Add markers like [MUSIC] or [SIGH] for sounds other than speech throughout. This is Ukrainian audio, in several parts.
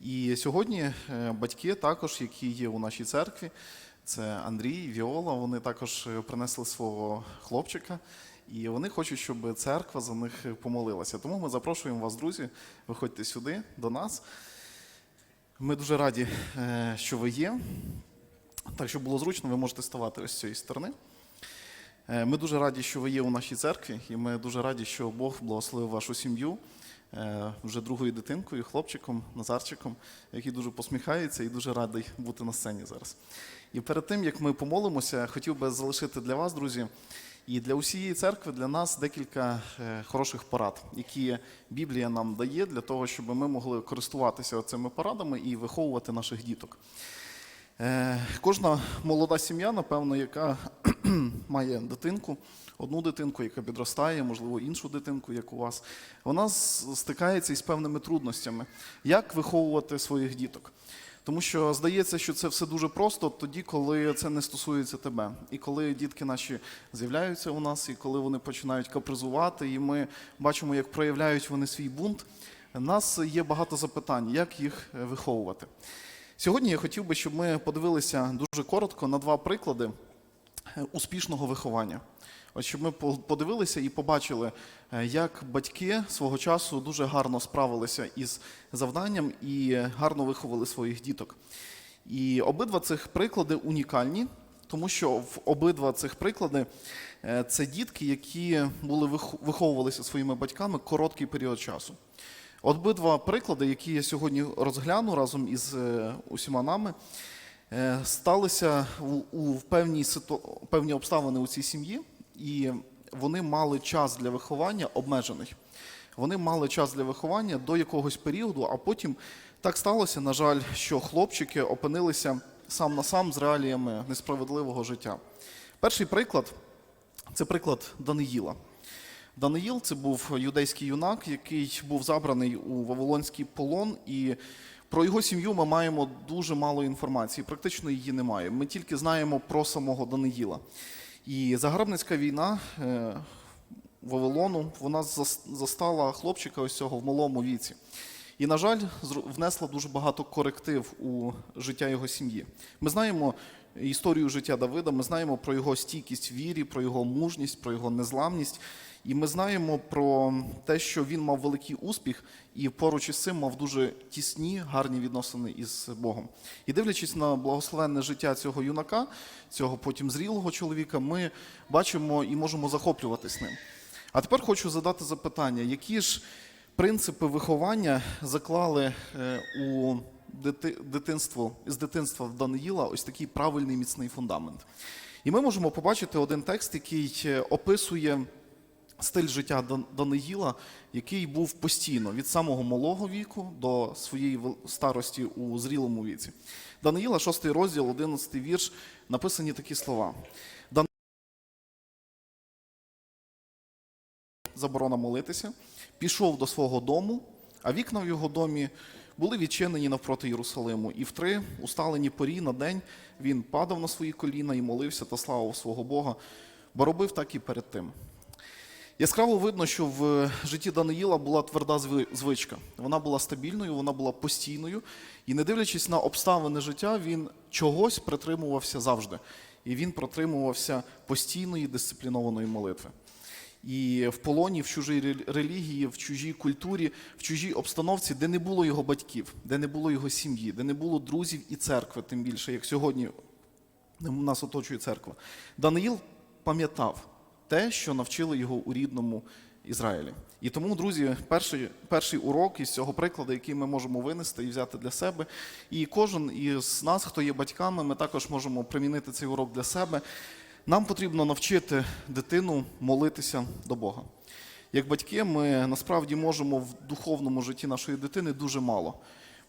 І сьогодні е, батьки, також, які є у нашій церкві, це Андрій, Віола, вони також е, принесли свого хлопчика. І вони хочуть, щоб церква за них помолилася. Тому ми запрошуємо вас, друзі, виходьте сюди до нас. Ми дуже раді, е, що ви є. Так, щоб було зручно, ви можете ставати ось з цієї сторони. Ми дуже раді, що ви є у нашій церкві, і ми дуже раді, що Бог благословив вашу сім'ю вже другою дитинкою, хлопчиком, Назарчиком, який дуже посміхається і дуже радий бути на сцені зараз. І перед тим, як ми помолимося, хотів би залишити для вас, друзі, і для усієї церкви, для нас декілька е, хороших порад, які Біблія нам дає для того, щоб ми могли користуватися цими порадами і виховувати наших діток. Е, Кожна молода сім'я, напевно, яка [CLEARS THROAT] має дитинку, одну дитинку, яка підростає, можливо, іншу дитинку, як у вас, вона стикається із певними трудностями. Як виховувати своїх діток? Тому що здається, що це все дуже просто тоді, коли це не стосується тебе. І коли дітки наші з'являються у нас, і коли вони починають капризувати, і ми бачимо, як проявляють вони свій бунт, у нас є багато запитань, як їх е, виховувати. Сьогодні я хотів би, щоб ми подивилися дуже коротко на два приклади е, успішного виховання. От щоб ми подивилися і побачили, е, як батьки свого часу дуже гарно справилися із завданням і гарно виховали своїх діток. І обидва цих приклади унікальні, тому що в обидва цих приклади е, це дітки, які були виховувалися своїми батьками короткий період часу. Обидва приклади, які я сьогодні розгляну разом із е, усіма нами, сталися у, у певні, певні обставини у цій сім'ї, і вони мали час для виховання обмежений. Вони мали час для виховання до якогось періоду, а потім так сталося, на жаль, що хлопчики опинилися сам на сам з реаліями несправедливого життя. Перший приклад це приклад Даниїла. Даниїл це був юдейський юнак, який був забраний у Вавилонський полон, і про його сім'ю ми маємо дуже мало інформації, практично її немає. Ми тільки знаємо про самого Даниїла. І загарбницька війна е, Вавилону вона застала хлопчика ось цього в малому віці. І, на жаль, внесла дуже багато коректив у життя його сім'ї. Ми знаємо історію життя Давида, ми знаємо про його стійкість в вірі, про його мужність, про його незламність. І ми знаємо про те, що він мав великий успіх і поруч із цим мав дуже тісні, гарні відносини із Богом. І дивлячись на благословенне життя цього юнака, цього потім зрілого чоловіка, ми бачимо і можемо захоплюватись ним. А тепер хочу задати запитання, які ж принципи виховання заклали е, у дитинство, з дитинства в Даниїла ось такий правильний міцний фундамент. І ми можемо побачити один текст, який е, описує стиль життя Даниїла, який був постійно від самого малого віку до своєї старості у зрілому віці. Даниїла, 6 розділ, 11 вірш, написані такі слова. Заборона молитися, пішов до свого дому, а вікна в його домі були відчинені навпроти Єрусалиму. І в три усталені порі на день він падав на свої коліна і молився та славив свого Бога, бо робив так і перед тим. Яскраво видно, що в житті Даниїла була тверда звичка. Вона була стабільною, вона була постійною. І не дивлячись на обставини життя, він чогось притримувався завжди. І він протримувався постійної дисциплінованої молитви. І в полоні, в чужій релігії, в чужій культурі, в чужій обстановці, де не було його батьків, де не було його сім'ї, де не було друзів і церкви, тим більше, як сьогодні нас оточує церква. Даниїл пам'ятав те, що навчили його у рідному Ізраїлі. І тому, друзі, перший, перший урок із цього прикладу, який ми можемо винести і взяти для себе. І кожен із нас, хто є батьками, ми також можемо примінити цей урок для себе. Нам потрібно навчити дитину молитися до Бога. Як батьки, ми насправді можемо в духовному житті нашої дитини дуже мало.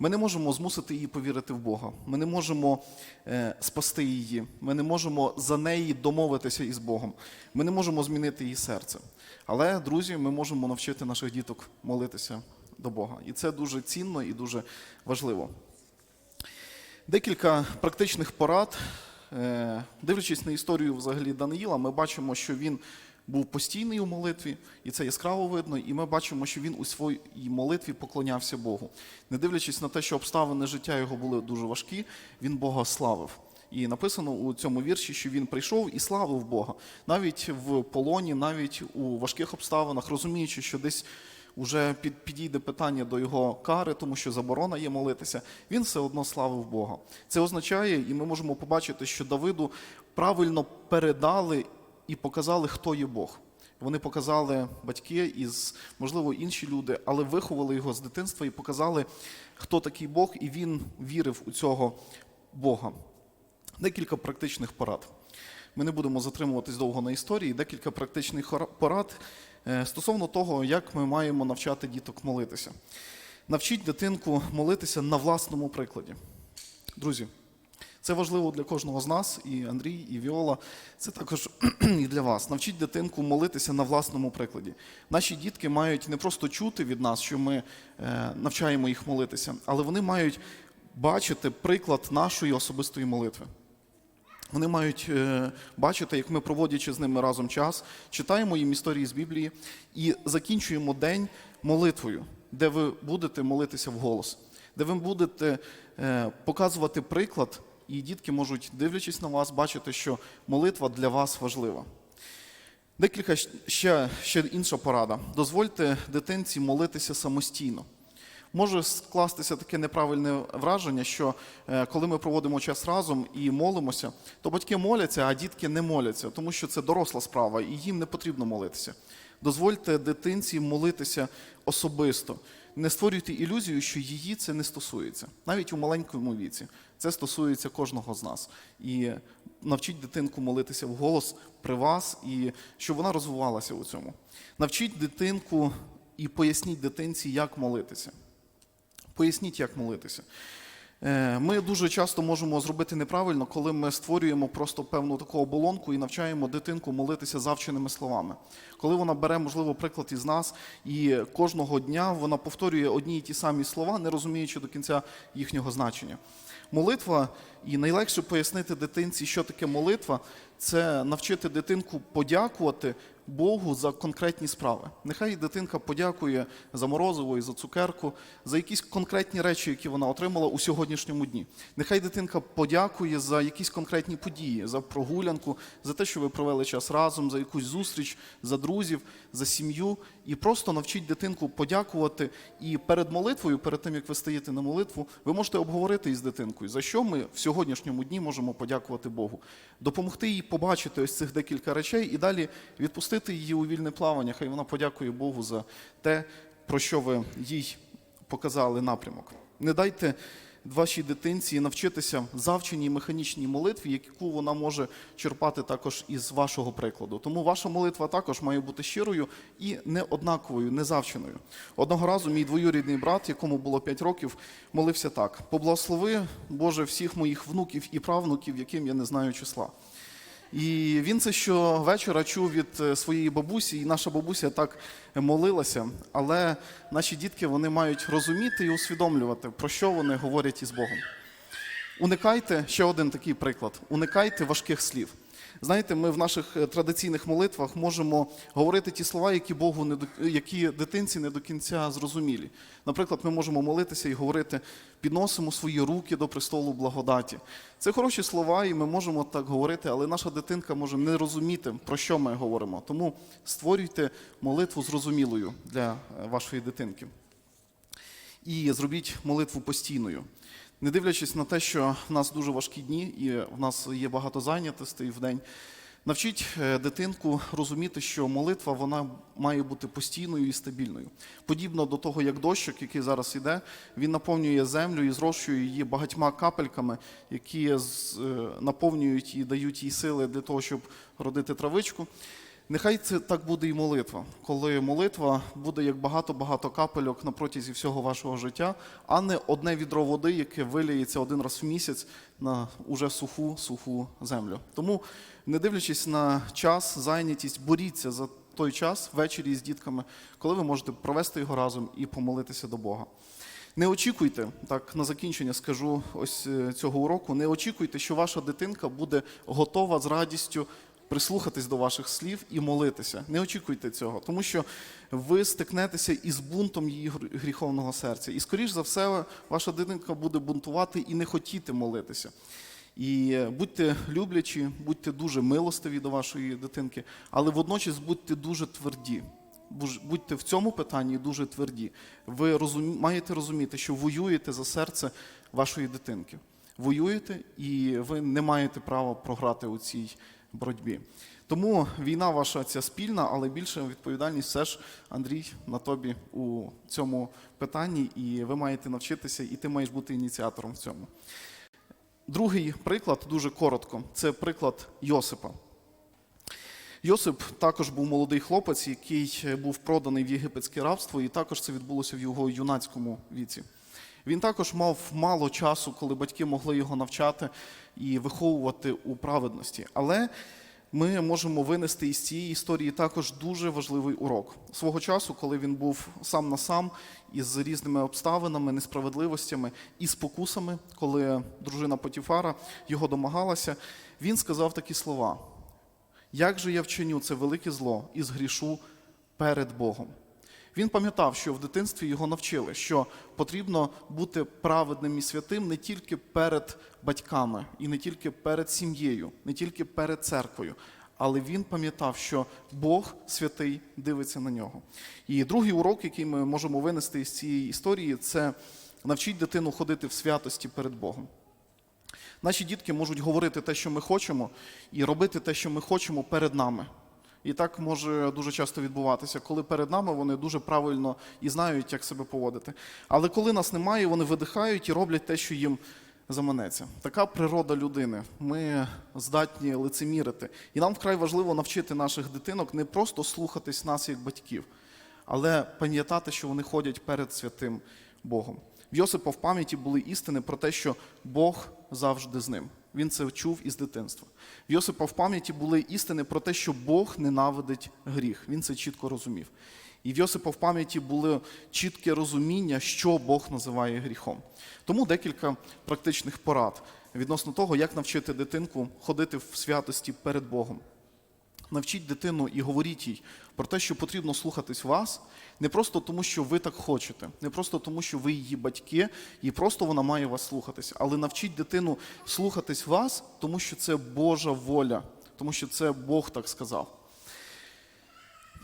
Ми не можемо змусити її повірити в Бога. Ми не можемо е, спасти її. Ми не можемо за неї домовитися із Богом. Ми не можемо змінити її серце. Але, друзі, ми можемо навчити наших діток молитися до Бога. І це дуже цінно і дуже важливо. Декілька практичних порад. Е, Дивлячись на історію взагалі Даниїла, ми бачимо, що він був постійний у молитві, і це яскраво видно. І ми бачимо, що він у своїй молитві поклонявся Богу. Не дивлячись на те, що обставини життя його були дуже важкі, він Бога славив. І написано у цьому вірші, що він прийшов і славив Бога, навіть в полоні, навіть у важких обставинах, розуміючи, що десь уже під, підійде питання до його кари, тому що заборона є молитися, він все одно славив Бога. Це означає, і ми можемо побачити, що Давиду правильно передали і показали, хто є Бог. Вони показали батьки і, можливо, інші люди, але виховали його з дитинства і показали, хто такий Бог, і він вірив у цього Бога. Декілька практичних порад. Ми не будемо затримуватись довго на історії. Декілька практичних порад е, стосовно того, як ми маємо навчати діток молитися. Навчіть дитинку молитися на власному прикладі. Друзі, це важливо для кожного з нас, і Андрій, і Віола. Це також [CLEARS THROAT] і для вас. Навчіть дитинку молитися на власному прикладі. Наші дітки мають не просто чути від нас, що ми е, навчаємо їх молитися, але вони мають бачити приклад нашої особистої молитви. Вони мають е, бачити, як ми, проводячи з ними разом час, читаємо їм історії з Біблії і закінчуємо день молитвою, де ви будете молитися вголос, де ви будете е, показувати приклад, і дітки можуть, дивлячись на вас, бачити, що молитва для вас важлива. Декілька ще, ще інша порада. Дозвольте дитинці молитися самостійно. Може скластися таке неправильне враження, що е, коли ми проводимо час разом і молимося, то батьки моляться, а дітки не моляться, тому що це доросла справа, і їм не потрібно молитися. Дозвольте дитинці молитися особисто. Не створюйте ілюзію, що її це не стосується, навіть у маленькому віці. Це стосується кожного з нас. І навчіть дитинку молитися вголос при вас, і щоб вона розвивалася у цьому. Навчіть дитинку і поясніть дитинці, як молитися. Поясніть, як молитися. Е, Ми дуже часто можемо зробити неправильно, коли ми створюємо просто певну таку оболонку і навчаємо дитинку молитися завченими словами. Коли вона бере, можливо, приклад із нас, і кожного дня вона повторює одні і ті самі слова, не розуміючи до кінця їхнього значення. Молитва, і найлегше пояснити дитинці, що таке молитва, це навчити дитинку подякувати Богу за конкретні справи. Нехай дитинка подякує за морозиво і за цукерку, за якісь конкретні речі, які вона отримала у сьогоднішньому дні. Нехай дитинка подякує за якісь конкретні події, за прогулянку, за те, що ви провели час разом, за якусь зустріч, за друзів, за сім'ю. І просто навчіть дитинку подякувати. І перед молитвою, перед тим як ви стаєте на молитву, ви можете обговорити із дитинкою, за що ми в сьогоднішньому дні можемо подякувати Богу, допомогти їй побачити ось цих декілька речей і далі відпустити її у вільне плавання. Хай вона подякує Богу за те, про що ви їй показали напрямок. Не дайте вашій дитинці навчитися завченій механічній молитві, яку вона може черпати також із вашого прикладу. Тому ваша молитва також має бути щирою і не однаковою, не завченою. Одного разу мій двоюрідний брат, якому було 5 років, молився так: поблагослови, Боже, всіх моїх внуків і правнуків, яким я не знаю числа. І він це щовечора чув від е, своєї бабусі, і наша бабуся так молилася. Але наші дітки вони мають розуміти і усвідомлювати, про що вони говорять із Богом. Уникайте ще один такий приклад: уникайте важких слів. Знаєте, ми в наших е, традиційних молитвах можемо говорити ті слова, які Богу не до які дитинці не до кінця зрозумілі. Наприклад, ми можемо молитися і говорити, підносимо свої руки до престолу благодаті. Це хороші слова, і ми можемо так говорити, але наша дитинка може не розуміти, про що ми говоримо. Тому створюйте молитву зрозумілою для е, вашої дитинки. І зробіть молитву постійною. Не дивлячись на те, що в нас дуже важкі дні і в нас є багато зайнятостей в день. Навчіть е, дитинку розуміти, що молитва вона має бути постійною і стабільною. Подібно до того, як дощик, який зараз іде, він наповнює землю і зрощує її багатьма капельками, які е, наповнюють і дають їй сили для того, щоб родити травичку. Нехай це так буде і молитва, коли молитва буде як багато-багато капельок на протязі всього вашого життя, а не одне відро води, яке виліється один раз в місяць на уже суху, суху землю. Тому, не дивлячись на час, зайнятість, боріться за той час ввечері з дітками, коли ви можете провести його разом і помолитися до Бога. Не очікуйте, так на закінчення скажу ось е, цього уроку. Не очікуйте, що ваша дитинка буде готова з радістю прислухатись до ваших слів і молитися. Не очікуйте цього, тому що ви стикнетеся із бунтом її гріховного серця. І, скоріш за все, ваша дитинка буде бунтувати і не хотіти молитися. І будьте люблячі, будьте дуже милостиві до вашої дитинки, але водночас будьте дуже тверді. Будьте в цьому питанні дуже тверді. Ви розум... маєте розуміти, що воюєте за серце вашої дитинки. Воюєте, і ви не маєте права програти у цій боротьбі. Тому війна ваша ця спільна, але більше відповідальність все ж, Андрій, на тобі у цьому питанні, і ви маєте навчитися, і ти маєш бути ініціатором в цьому. Другий приклад, дуже коротко, це приклад Йосипа. Йосип також був молодий хлопець, який був проданий в єгипетське рабство, і також це відбулося в його юнацькому віці. Він також мав мало часу, коли батьки могли його навчати і виховувати у праведності. Але ми можемо винести із цієї історії також дуже важливий урок. Свого часу, коли він був сам на сам із різними обставинами, несправедливостями і спокусами, коли дружина Потіфара його домагалася, він сказав такі слова: Як же я вчиню це велике зло і згрішу перед Богом? Він пам'ятав, що в дитинстві його навчили, що потрібно бути праведним і святим не тільки перед батьками, і не тільки перед сім'єю, не тільки перед церквою, але він пам'ятав, що Бог святий дивиться на нього. І другий урок, який ми можемо винести із цієї історії, це навчіть дитину ходити в святості перед Богом. Наші дітки можуть говорити те, що ми хочемо, і робити те, що ми хочемо перед нами. І так може дуже часто відбуватися, коли перед нами вони дуже правильно і знають, як себе поводити. Але коли нас немає, вони видихають і роблять те, що їм заманеться. Така природа людини. Ми здатні лицемірити. І нам вкрай важливо навчити наших дитинок не просто слухатись нас як батьків, але пам'ятати, що вони ходять перед святим Богом. В Йосипа в пам'яті були істини про те, що Бог завжди з ним. Він це чув із дитинства. В Йосипа в пам'яті були істини про те, що Бог ненавидить гріх. Він це чітко розумів. І в Йосипа в пам'яті було чітке розуміння, що Бог називає гріхом. Тому декілька практичних порад відносно того, як навчити дитинку ходити в святості перед Богом. Навчіть дитину і говоріть їй про те, що потрібно слухатись вас, не просто тому, що ви так хочете, не просто тому, що ви її батьки, і просто вона має вас слухатись. Але навчіть дитину слухатись вас, тому що це Божа воля, тому що це Бог так сказав.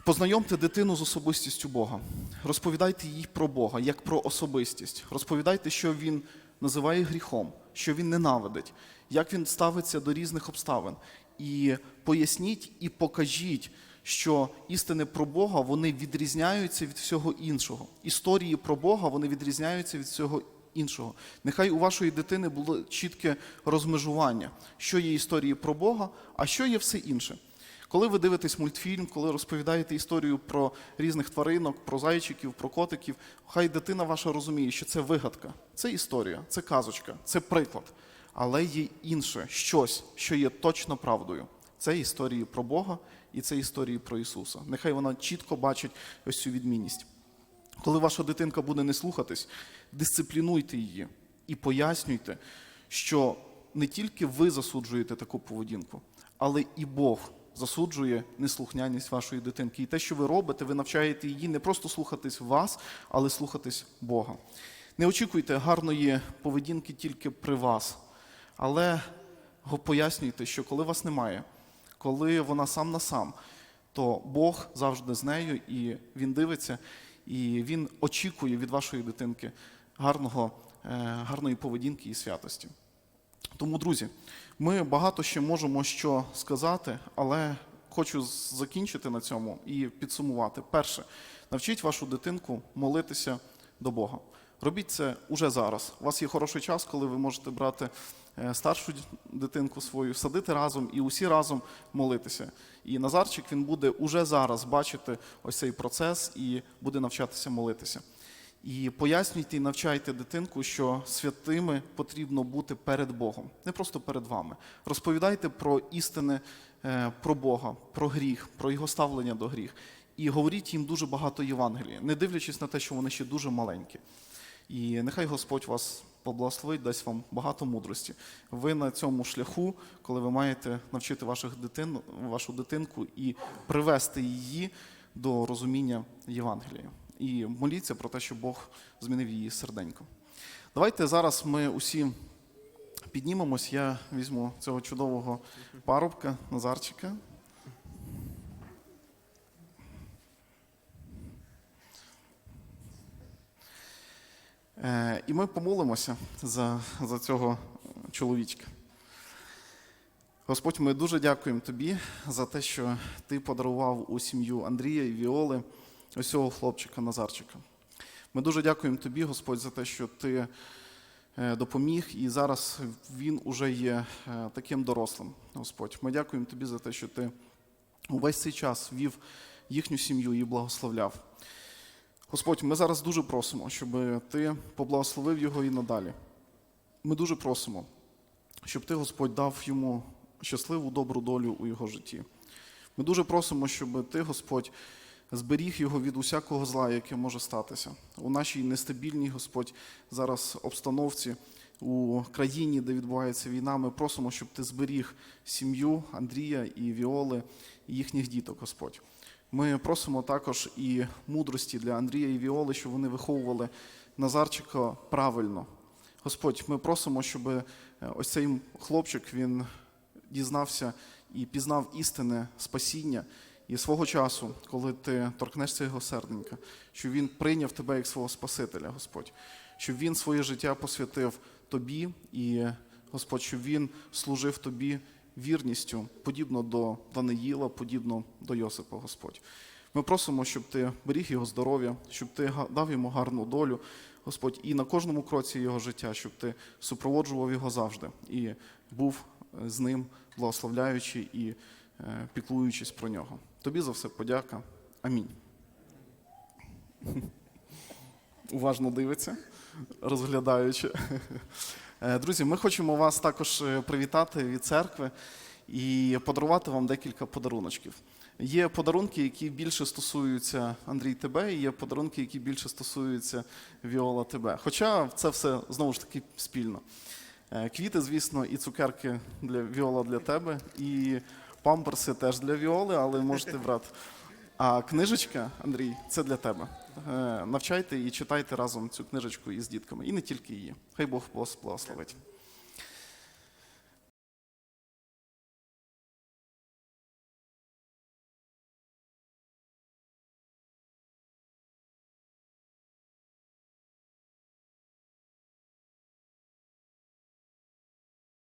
Познайомте дитину з особистістю Бога. Розповідайте їй про Бога як про особистість. Розповідайте, що він називає гріхом, що він ненавидить, як він ставиться до різних обставин. І поясніть і покажіть, що істини про Бога вони відрізняються від всього іншого. Історії про Бога вони відрізняються від всього іншого. Нехай у вашої дитини було чітке розмежування, що є історії про Бога, а що є все інше. Коли ви дивитесь мультфільм, коли розповідаєте історію про різних тваринок, про зайчиків, про котиків, хай дитина ваша розуміє, що це вигадка, це історія, це казочка, це приклад. Але є інше щось, що є точно правдою. Це історії про Бога і це історії про Ісуса. Нехай вона чітко бачить ось цю відмінність. Коли ваша дитинка буде не слухатись, дисциплінуйте її і пояснюйте, що не тільки ви засуджуєте таку поведінку, але і Бог засуджує неслухняність вашої дитинки. І те, що ви робите, ви навчаєте її не просто слухатись вас, але слухатись Бога. Не очікуйте гарної поведінки тільки при вас, але пояснюйте, що коли вас немає, коли вона сам на сам, то Бог завжди з нею, і Він дивиться, і Він очікує від вашої дитинки гарного, е, гарної поведінки і святості. Тому, друзі, ми багато ще можемо що сказати, але хочу закінчити на цьому і підсумувати. Перше, навчіть вашу дитинку молитися до Бога. Робіть це уже зараз. У вас є хороший час, коли ви можете брати е, старшу дитинку свою, садити разом і усі разом молитися. І Назарчик він буде уже зараз бачити ось цей процес і буде навчатися молитися. І пояснюйте і навчайте дитинку, що святими потрібно бути перед Богом, не просто перед вами. Розповідайте про істини е, про Бога, про гріх, про його ставлення до гріх. І говоріть їм дуже багато Євангелія, не дивлячись на те, що вони ще дуже маленькі. І нехай Господь вас поблагословить, дасть вам багато мудрості. Ви на цьому шляху, коли ви маєте навчити ваших дитин, вашу дитинку і привести її до розуміння Євангелія. І моліться про те, щоб Бог змінив її серденько. Давайте зараз ми усі піднімемось. Я візьму цього чудового парубка Назарчика. Е, І ми помолимося за, за цього чоловічка. Господь, ми дуже дякуємо тобі за те, що ти подарував у сім'ю Андрія і Віоли ось цього хлопчика Назарчика. Ми дуже дякуємо тобі, Господь, за те, що ти е, допоміг, і зараз він уже є е, таким дорослим. Господь, ми дякуємо тобі за те, що ти увесь цей час вів їхню сім'ю і благословляв. Господь, ми зараз дуже просимо, щоб ти поблагословив його і надалі. Ми дуже просимо, щоб ти, Господь, дав йому щасливу добру долю у його житті. Ми дуже просимо, щоб ти, Господь, зберіг його від усякого зла, яке може статися. У нашій нестабільній, Господь, зараз обстановці у країні, де відбувається війна, ми просимо, щоб ти зберіг сім'ю Андрія і Віоли, і їхніх діток, Господь. Ми просимо також і мудрості для Андрія і Віоли, щоб вони виховували Назарчика правильно. Господь, ми просимо, щоб е, ось цей хлопчик він дізнався і пізнав істинне спасіння. І свого часу, коли ти торкнешся його серденька, щоб він прийняв тебе як свого Спасителя, Господь, щоб він своє життя посвятив тобі, і Господь, щоб він служив тобі вірністю, подібно до Даниїла, подібно до Йосипа, Господь. Ми просимо, щоб ти беріг його здоров'я, щоб ти дав йому гарну долю, Господь, і на кожному кроці його життя, щоб ти супроводжував його завжди і був з ним, благословляючи і е, піклуючись про нього. Тобі за все подяка. Амінь. Уважно дивиться, розглядаючи. Е, Друзі, ми хочемо вас також е, привітати від церкви і подарувати вам декілька подаруночків. Є подарунки, які більше стосуються Андрій тебе, і є подарунки, які більше стосуються Віола тебе. Хоча це все знову ж таки спільно. Е, Квіти, звісно, і цукерки для Віола для тебе, і памперси теж для Віоли, але можете брати. А книжечка, Андрій, це для тебе. Е, Навчайте і читайте разом цю книжечку із дітками, і не тільки її. Хай Бог благословить.